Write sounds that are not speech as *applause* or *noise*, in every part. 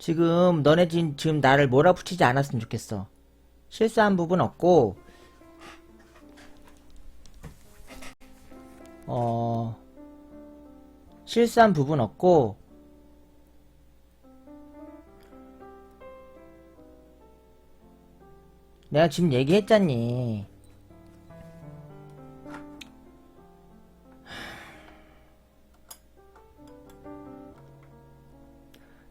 지금 너네 지- 지금 나를 몰아붙이지 않았으면 좋겠어. 실수한 부분 없고 어 실수한 부분 없고 내가 지금 얘기했잖니.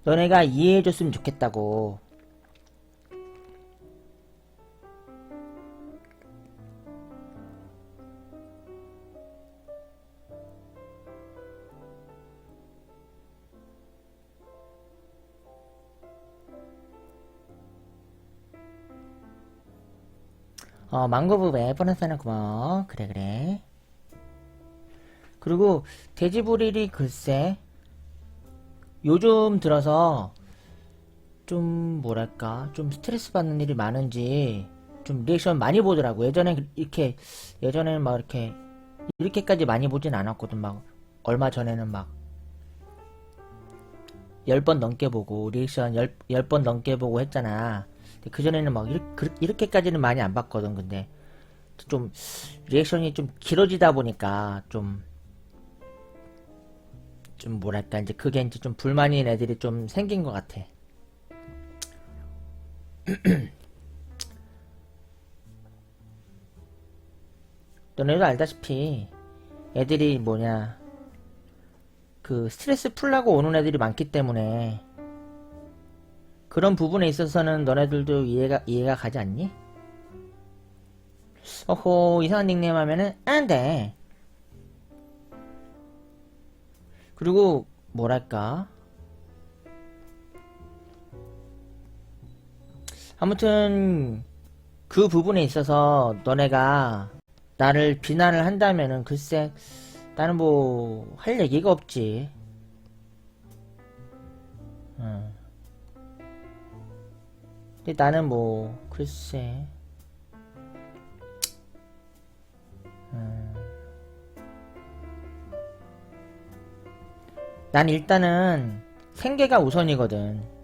너네가 이해해줬으면 좋겠다고. 어, 망고부 왜 보너스나 고마워. 그래, 그래. 그리고 돼지부릴이 글쎄, 요즘 들어서 좀 뭐랄까 좀 스트레스 받는 일이 많은지 좀 리액션 많이 보더라고. 예전에 이렇게 예전에는 막 이렇게 이렇게까지 많이 보진 않았거든. 막 얼마 전에는 막 10번 넘게 보고 리액션 10, 10번 넘게 보고 했잖아. 그전에는 막 이렇게, 이렇게까지는 많이 안 봤거든. 근데 좀 리액션이 좀 길어지다 보니까 좀 좀 뭐랄까 이제 그게 이제 좀 불만인 애들이 좀 생긴 것 같아. *clears throat* 너네도 알다시피 애들이 뭐냐 그 스트레스 풀라고 오는 애들이 많기 때문에 그런 부분에 있어서는 너네들도 이해가 이해가 가지 않니? 어호 이상한 닉네임 하면은 안돼. 그리고 뭐랄까 아무튼 그 부분에 있어서 너네가 나를 비난을 한다면은 글쎄 나는 뭐 할 얘기가 없지. 응. 근데 나는 뭐 글쎄. 난 일단은 생계가 우선이거든.